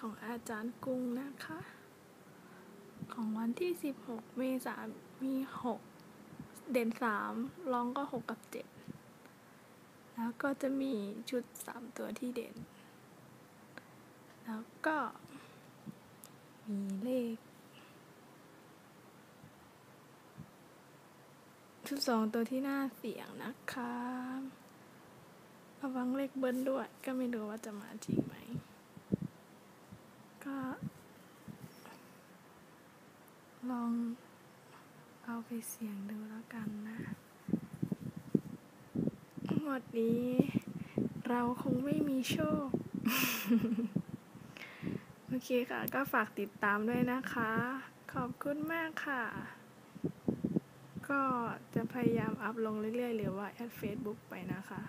ของอาจารย์กุ้งนะคะ ของวันที่ 16 เมษายนมี 6 เด่น 3 ร้องก็ 6 กับ 7 แล้วก็จะมีชุด 3 ตัวที่เด่น แล้วก็ มีเลข ชุด 2 ตัวที่น่าเสี่ยงนะคะระวังเลขเบิ้ลด้วย ก็ไม่รู้ว่าจะมาจริงไหม ก็ ลองเอาไปเสียงดูแล้วกันนะงวดนี้ เราคงไม่มีโชค โอเคค่ะ ก็ฝากติดตามด้วยนะคะ ขอบคุณมากค่ะ ก็จะพยายามอัพลงเรื่อยๆ หรือว่าแอดเฟซบุ๊กไปนะคะ